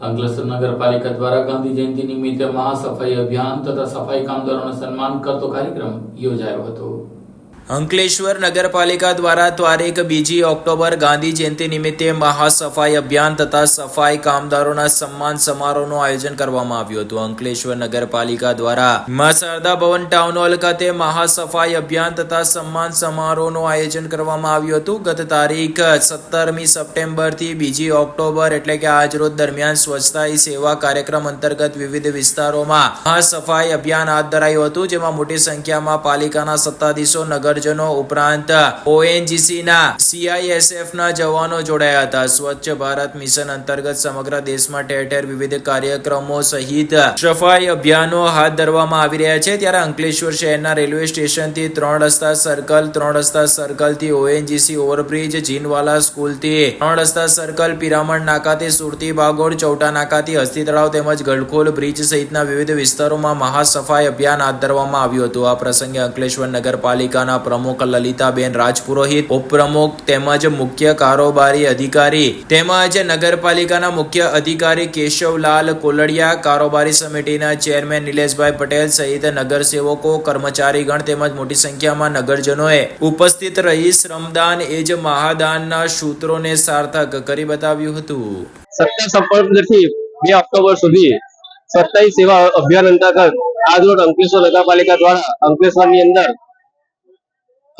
અંકલેશ્વર નગરપાલિકા દ્વારા ગાંધી જયંતિ નિમિત્તે મહાસફાઈ અભિયાન તથા સફાઈ કામદારોને સન્માન કરતો કાર્યક્રમ યોજાયો હતો. અંકલેશ્વર નગરપાલિકા દ્વારા તારીખ બીજી ઓક્ટોબર ગાંધી જયંતિ નિમિત્તે મહાસફાઈ અભિયાન તથા સફાઈ કામદારોના સન્માન સમારોહનું આયોજન કરવામાં આવ્યું હતું. અંકલેશ્વર નગરપાલિકા દ્વારા મા શારદા ભવન ટાઉન હોલ ખાતે મહાસફાઈ અભિયાન તથા સન્માન સમારોહનું આયોજન કરવામાં આવ્યું હતું. ગત તારીખ સત્તરમી સપ્ટેમ્બરથી બીજી ઓક્ટોબર એટલે કે આજ રોજ દરમિયાન સ્વચ્છતા સેવા કાર્યક્રમ અંતર્ગત વિવિધ વિસ્તારોમાં મહાસફાઈ અભિયાન હાથ ધરાયું હતું, જેમાં મોટી સંખ્યામાં પાલિકાના સત્તાધીશો નગરજનો ઉપરાંત ઓએનજીસી ના સીઆઈએસએફ ના જવાનો જોડાયા હતા. સ્વચ્છ ભારત મિશન અંતર્ગત સમગ્ર દેશમાં ઠેર ઠેર વિવિધ કાર્યક્રમો સહિત સફાઈ અભિયાનો હાથ ધરવામાં આવી રહ્યા છે. ત્યારે અંકલેશ્વર શહેરના રેલવે સ્ટેશનથી ત્રણ રસ્તા સર્કલ, ત્રણ રસ્તા સર્કલથી ઓએનજીસી ઓવરબ્રિજ, જીનવાલા સ્કૂલથી ત્રણ રસ્તા સર્કલ, પિરામણ નાકાથી સુરતી બાગોળ ચૌટા નાકાથી હસ્તી તળાવ તેમજ ગળખોલ બ્રિજ સહિતના વિવિધ વિસ્તારોમાં મહાસફાઈ અભિયાન હાથ ધરવામાં આવ્યું હતું. આ પ્રસંગે અંકલેશ્વર નગરપાલિકાના પ્રમુખ લલિતાબેન રાજપુરોહિત, ઉપપ્રમુખ તેમજ મુખ્ય કારોબારી અધિકારી તેમજ નગરપાલિકાના મુખ્ય અધિકારી કેશવલાલ કોલડિયા, કારોબારી સમિતિના ચેરમેન નિલેશભાઈ પટેલ સહિત નગરસેવકો, કર્મચારીગણ તેમજ મોટી સંખ્યામાં નગરજનોએ ઉપસ્થિત રહી શ્રમદાન એ જ મહાદાનના સૂત્રોને સાર્થક કરી બતાવ્યું હતું. સત્તર સંપર્કથી બે ઓક્ટોબર સુધી સત્તાઈ સેવા અભિયાન અંતર્ગત આજ રોજ અંકલેશ્વર નગરપાલિકા દ્વારા અંકલેશ્વરની અંદર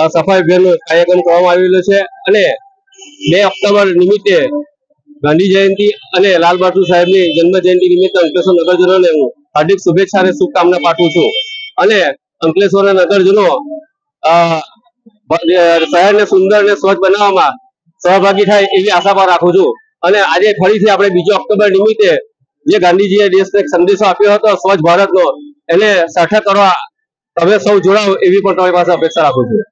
સફાઈ અભિયાનનો કાર્યક્રમ કરવામાં આવેલો છે અને બે ઓક્ટોબર નિમિત્તે ગાંધી જયંતિ અને લાલ બહાદુર સાહેબની જન્મ જયંતિ નિમિત્તે અંકલેશ્વર નગરજનોને હું હાર્દિક શુભેચ્છા અને શુભકામના પાઠવું છું. અને અંકલેશ્વર નગરજનો શહેરને સુંદર અને સ્વચ્છ બનાવવામાં સહભાગી થાય એવી આશા પણ રાખું છું. અને આજે ફરીથી આપણે બીજો ઓક્ટોબર નિમિત્તે જે ગાંધીજીએ દેશને સંદેશો આપ્યો હતો, સ્વચ્છ ભારતનો, એને સાર્થક કરવા તમે સૌ જોડાઓ એવી પણ તમારી પાસે અપેક્ષા રાખું છું.